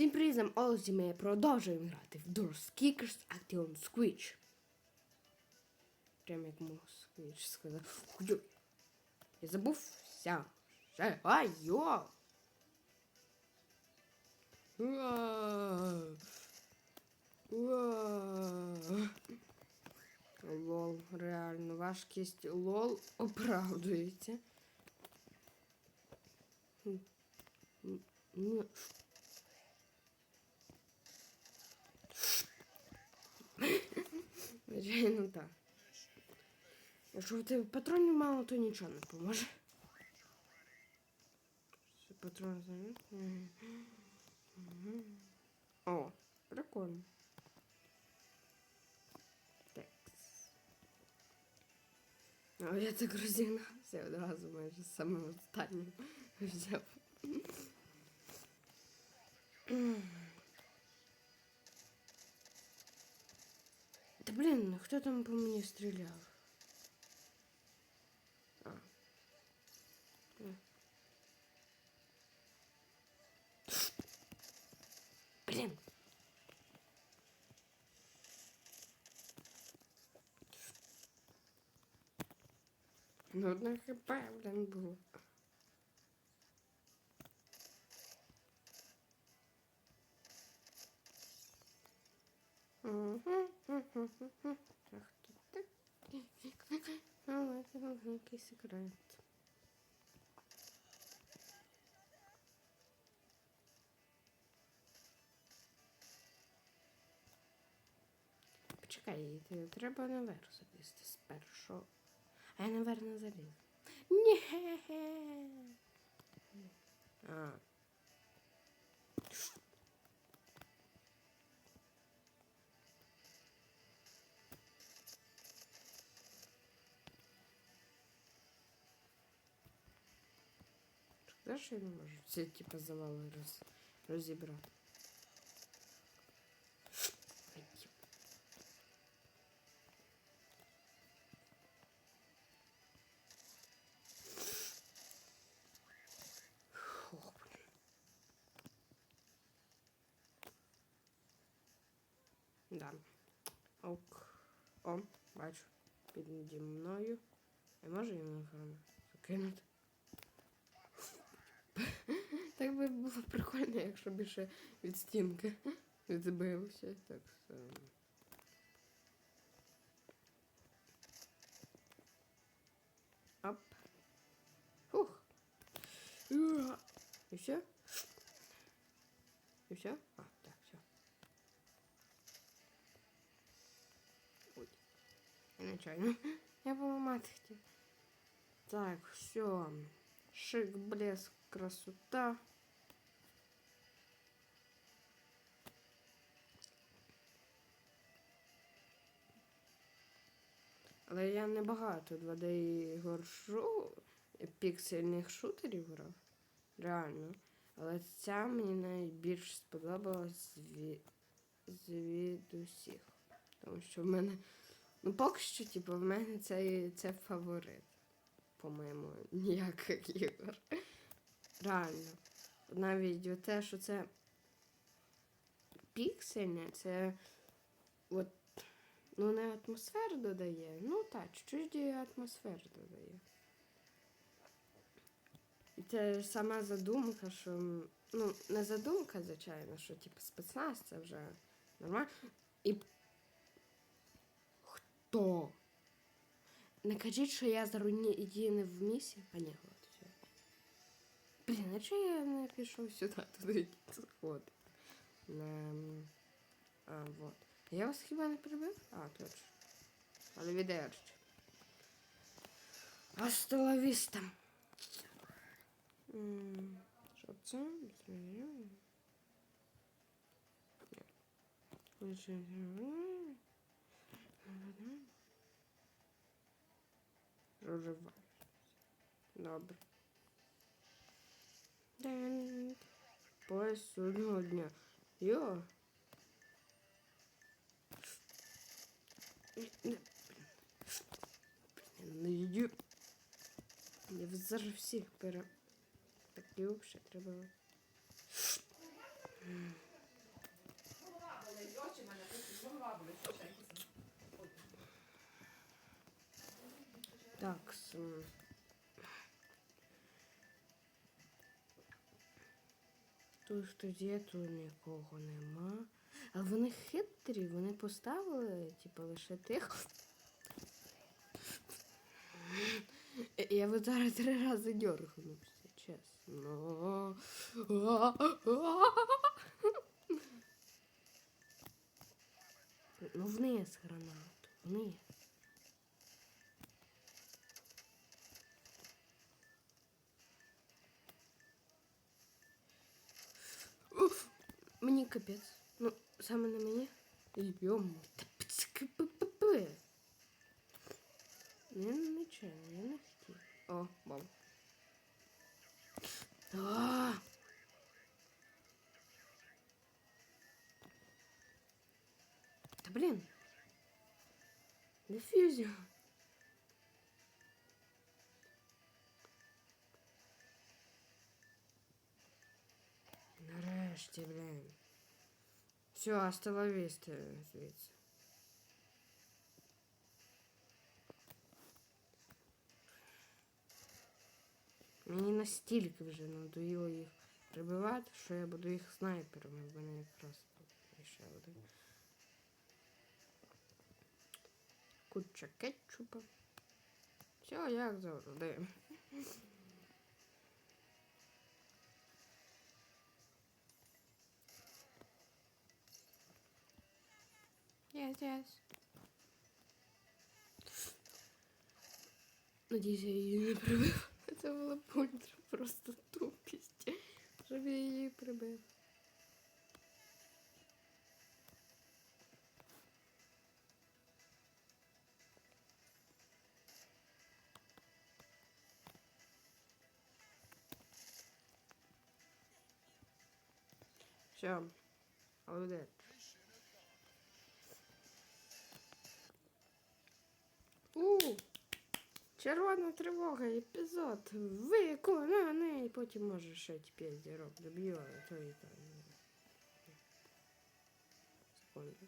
Всім привіт, Олзі, ми продовжуємо грати в Doors Kickers Action Squitch. Прям як Squitch сказав. Я забувся. Ще, ай, йо! Уа! Уа! Лол, реально, важкість лол оправдується. Звичайно, так. Якщо в тебе патронів мало, то нічого не поможе. Патрон заміс. О, прикольно. О, я так розігнався одразу майже самим останнім взяв. Та блін, хто там по мені стріляв? А. Е. Блін. Ну, одне хп, блін, Але це якийсь секрет. Почекай, треба наверх залізти спершу. А я наверх не заліз. Ні. А. Знаєш, я не можу ці типу завали роз, розібрати. Ай, Ох, блін. Да. Ок. О, бачу. Піді мною. Я можу їм напевно закинути. було прикольно, якщо більше від стінки відбився. Так само. Оп. Фух. Уа. І все? І все? А, так, все. Ой. Я нечайно. Я поламати хотів. Так, все. Шик, блеск, красота. Але я не багато 2D ігор шу... піксельних шутерів грав. Реально. Але ця мені найбільш сподобалась зві... від усіх. Тому що в мене. Ну, поки що, типу, в мене це, це фаворит. По-моєму, ніяких ігор. Реально. Навіть те, що це піксельне, це от, ну, не атмосферу додає. Ну так, чуть-чуть атмосферу додає. Це сама задумка, що. Ну, не задумка, звичайно, що типу спецназ це вже нормально. І. Хто? Не кажіть, що я задіяний в місії. А ні, от все. Блін, а чого я не пішов сюди, туди сходити? Ем, А, вот. Я вас хіба не прибив? А, точно. Але відерче. Астоловіста. Що це? Проживаю. Добре. Ден. Пояс судного дня. Йо. Не їдю. Я зараз всіх пере... Так і взагалі треба. Так, Тут хто є, тут нікого нема. А вони хитрі, вони поставили, типу, лише тих. Я би зараз три рази дьоргнувся, чесно. Ну вниз гранату, вниз. Уф, мені капець. Ну, саме на мені. Йому. Та пцк-пи-пи-пи. Я нечайно, я не хотів. О, бам. А! Та блін. Дефюзія. Нарешті, блін. Все, остановись звідси. Мені настільки вже надоїло їх прибивати, що я буду їх снайперами. В мене якраз ще один. Куча кетчупа. Все як завжди. Yes, yes. Надіюсь, я її не прибив. Це була пультра, просто тупість. Щоб я її прибив. Все. Молодець. У, червона тривога, епізод виконаний. Потім може ще ті 5 зірок доб'ю, але то і там. Секунду.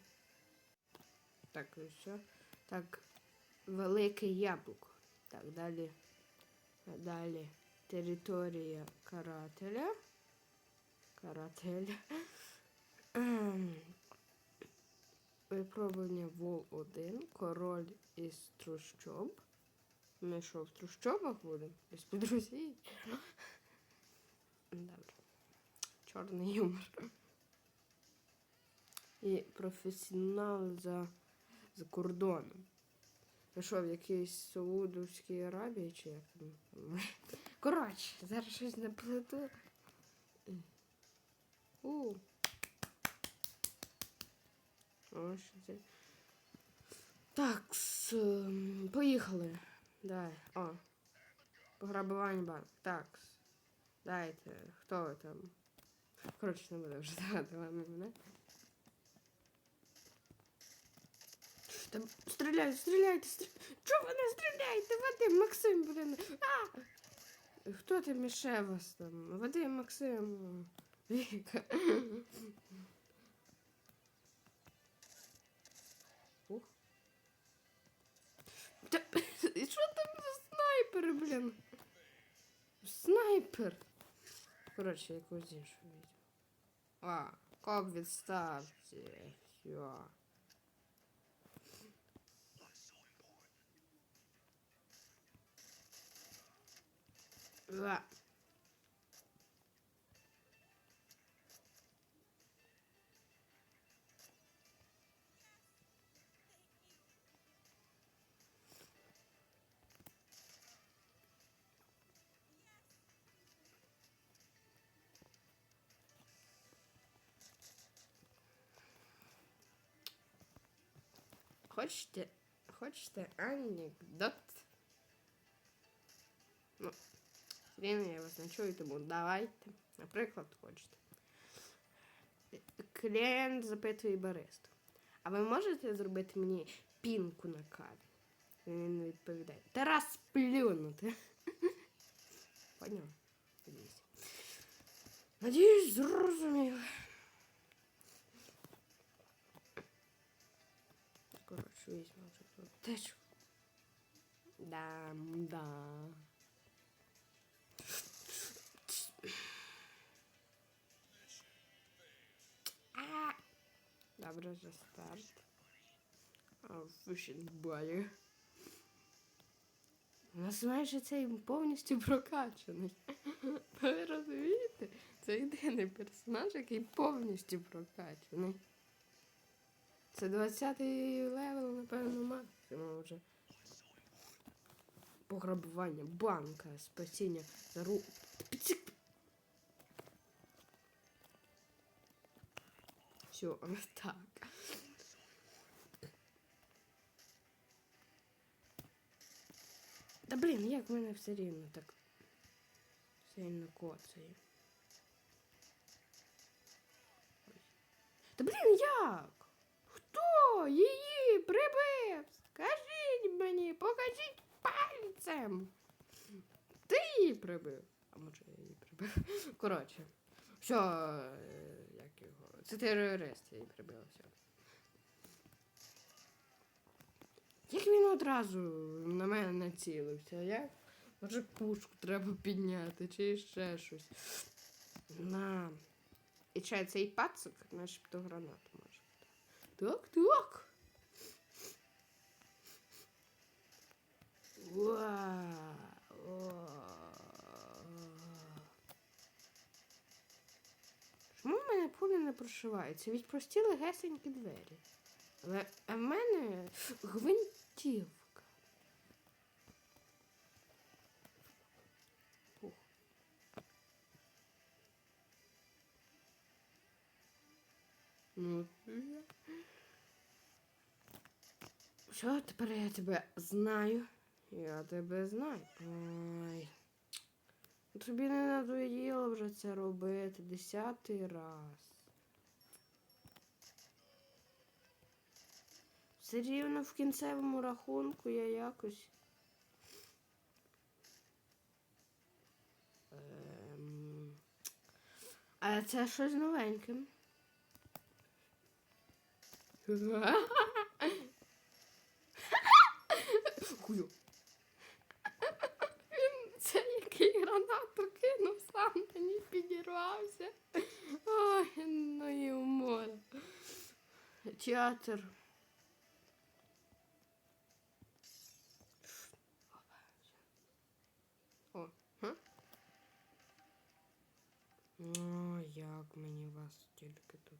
Так, і все. Так, велике яблуко. Так, далі. Далі. Територія карателя. Карателя. Випробування Вол 1, король із трущоб. Ми що, в трущобах будемо? Із під Росії? Добре. Чорний юмор. І професіонал за, за кордоном. Ви що, в якійсь Саудовській Аравії чи як там? Коротше, зараз щось наплету. У. Так, ем, поїхали. Дай. О. Пограбування банк. Так. Дайте. Хто ви там? Коротше, не буду вже давати вам мене. Там стріляють, стріляйте, стріляйте. Чого ви не стріляєте? Вадим, Максим буде. на- А! Хто там міше вас там? Вадим, Максим. Віка. Та, і що там за снайпер, блін? Снайпер. Коротше, якусь іншу відео. А, коп відставці. Все. Да. Хочете, хочете анекдот? Ну, він я вас не чую, тому давайте. Наприклад, хочете. Клієнт запитує баристу. А ви можете зробити мені пінку на каві? Він відповідає. Тарас плюнути. Поняв? Надіюсь. Надіюсь, Візьмемо вже тут течку. Да, да. Добре, за старт. Fishing Buddy. У нас майже цей повністю прокачаний. Ви розумієте? Це єдиний персонаж, який повністю прокачаний. Це 20-й левел, напевно, максимум вже. Пограбування, банка, спасіння, зару. Все, так. Та блін, як в мене все рівно так сильно коцає. Та блін, як? Хто її прибив? Скажіть мені, покажіть пальцем. Ти її прибив. А може я її прибив? Коротше. Е, як його. Це терорист її прибив. Все. Як він одразу на мене націлився? Як? Може пушку треба підняти чи ще щось. На. І чай цей пацик начебто гранату може. Так, так. Чому в мене пуля не прошивається? Від прості легесенькі двері. Але в мене гвинтівка. Ух. Ну, я- Все, тепер я тебе знаю. Я тебе знаю. Ой. Тобі не надоїло вже це робити десятий раз. Все рівно в кінцевому рахунку я якось. Ем... А це щось новеньке. Хую. Він це який гранату кинув, сам мені підірвався. Ой, ну і умор. Театр. О, га? О, як мені вас тільки тут.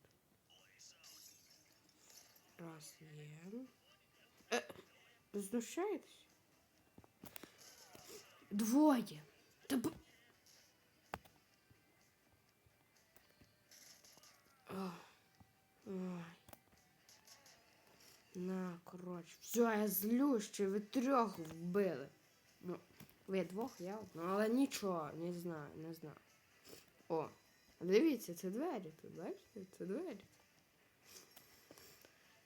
Раз є. Е, ви знущаєтесь? Двоє. Та б... Ой. На, коротше. Все, я злю, що ви трьох вбили. Ну, ви двох, я одну, але нічого, не знаю, не знаю. О, дивіться, це двері тут, бачите? Це двері.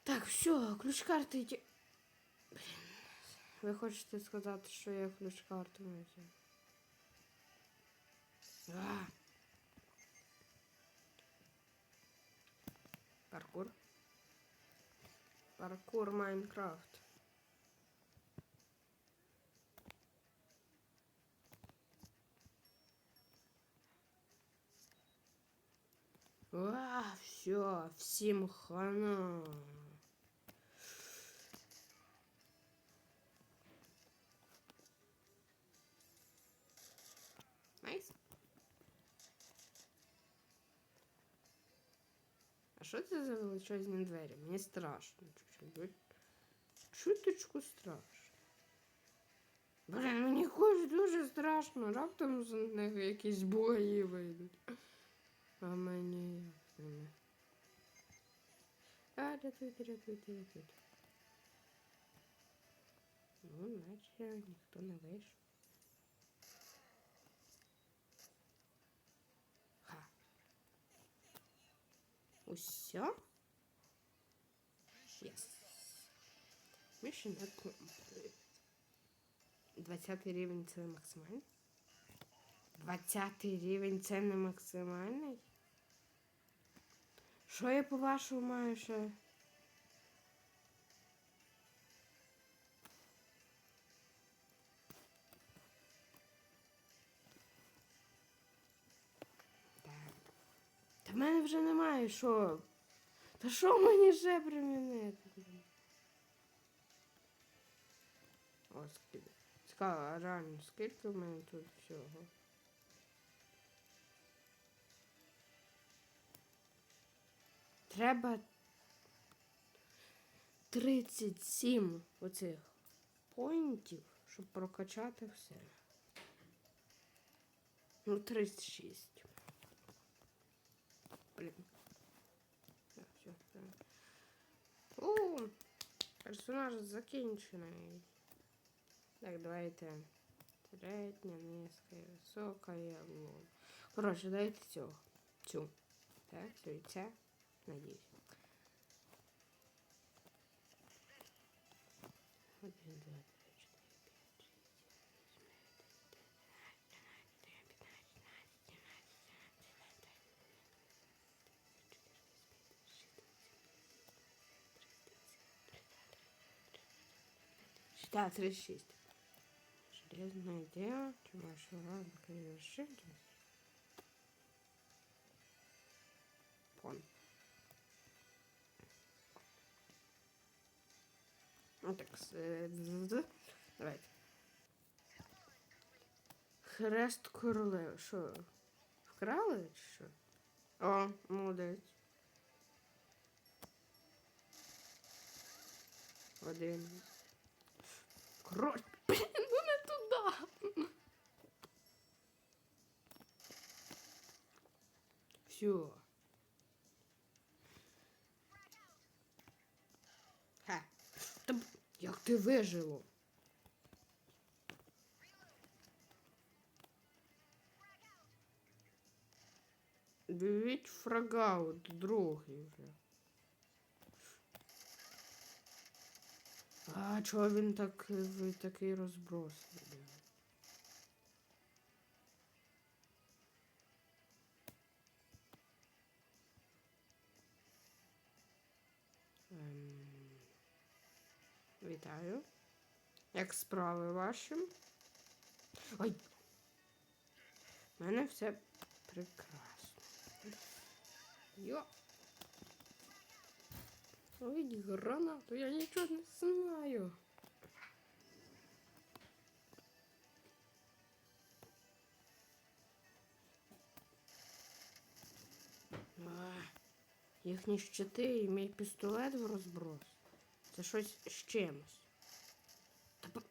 Так, все, ключ карти йде. Блін. Ви хочете сказати, що я ключ карту не взяв? А. Паркур. Паркур Майнкрафт. А, все, всім хана. Що це за величезні двері? Мені страшно чуть-чуть. Чуточку страшно. Блін, мені хоч дуже страшно. Раптом з них якісь бої вийдуть. А мені як з ними? А, рятуйте, рятуйте, рятуйте. Ну, наче ніхто не вийшов. Усьо? Yes. Mission accomplished. 20 рівень це не максимальний? 20 рівень це не максимальний? Що я по-вашому маю ще? Вже немає що. Та що мені ще примінити? О, скільки. Цікаво, а реально, скільки в мене тут всього? Треба 37 оцих поінтів, щоб прокачати все. Ну, 36. Блін. Все, все. О, персонаж закінчений. Так, давайте. Середня, низька, висока і облом. Коротше, дайте цього. Цю. Так, цю і це. Надіюсь. Один, два, Да, 36. Железное дело, чумашева, завершить. Пон. Ну так, давайте. Хрест королеви. Що? Вкрали чи що? О, молодець. Один. Коротше, блін, ну не туди. Все. Ха. Та як ти вижило? Дивіть фрагаут, другий вже. А чого він так такий розбросаний? Ем, Вітаю. Як справи ваші? Ой! У мене все прекрасно. Йо! Ой, гранату, я нічого не знаю. А, їхні щити і мій пістолет в розброс. Це щось з чимось. Та.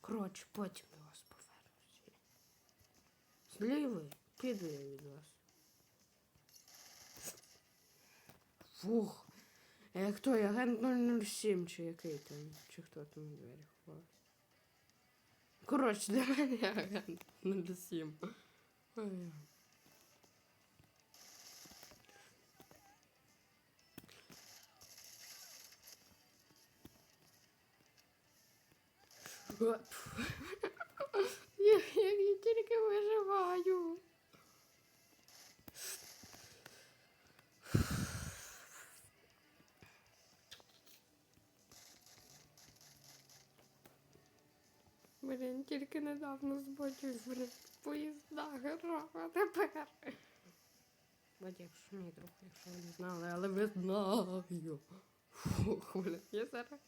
Коротше, потім я вас повернусь. Зліви, піду я від вас. Фух. Е, хто я? Агент 007 чи який там? Чи хто там у двері ховався? Коротше, для мене агент 07. Ой. Я, я, я тільки виживаю. Блін, тільки недавно збочусь, блін, поїзда грав, а тепер. як шуміть трохи, якщо не знали, але ви знаю. Фух, блін, я зараз.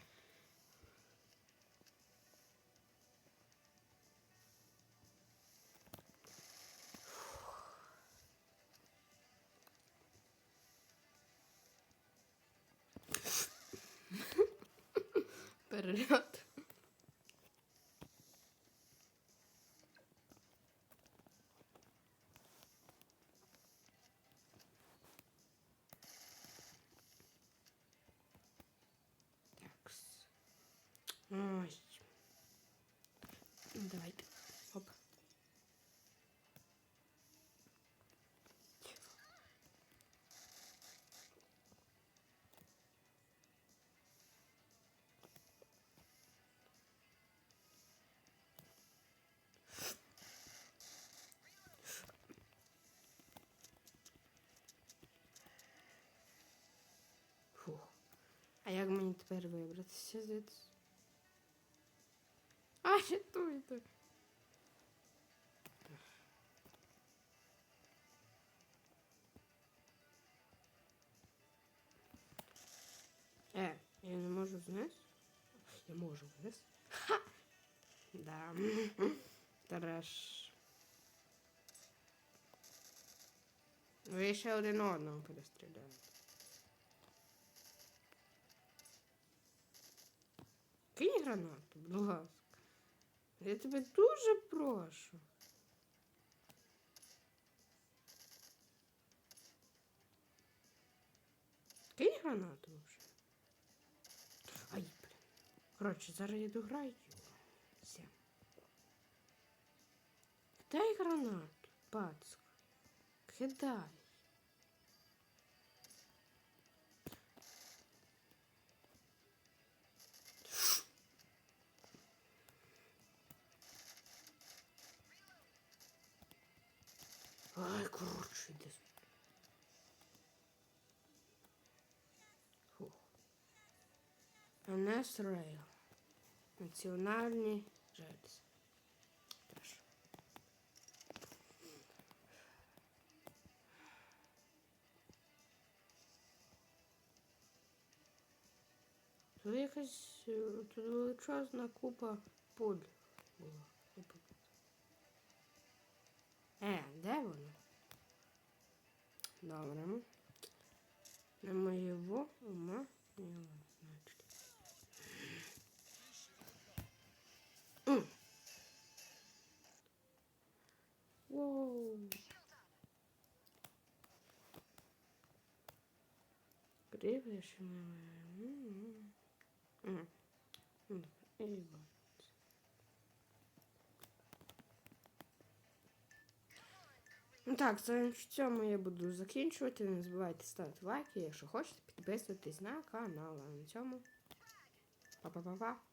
як мені тепер вибратися звідси? А, рятуйте. Е, я не можу вниз? Я можу вниз. Ха! Да. Тараш. Ви ще один одного перестріляєте. Кинь гранату, будь ласка. Я тебе дуже прошу. Кинь гранату вже. Ай, блін. Коротше, зараз я дограю. Все. Дай гранату, пацк. Кидай. НС Рейл. Національні рельси. Теж. Тут якась е, тут величезна купа пуль була. Е, де воно? Добре. На моєго ума не М. М. Ну так, в цьому я буду закінчувати. Не забувайте ставити лайки, якщо хочете, підписуйтесь на канал. А на цьому. Па-па-па-па.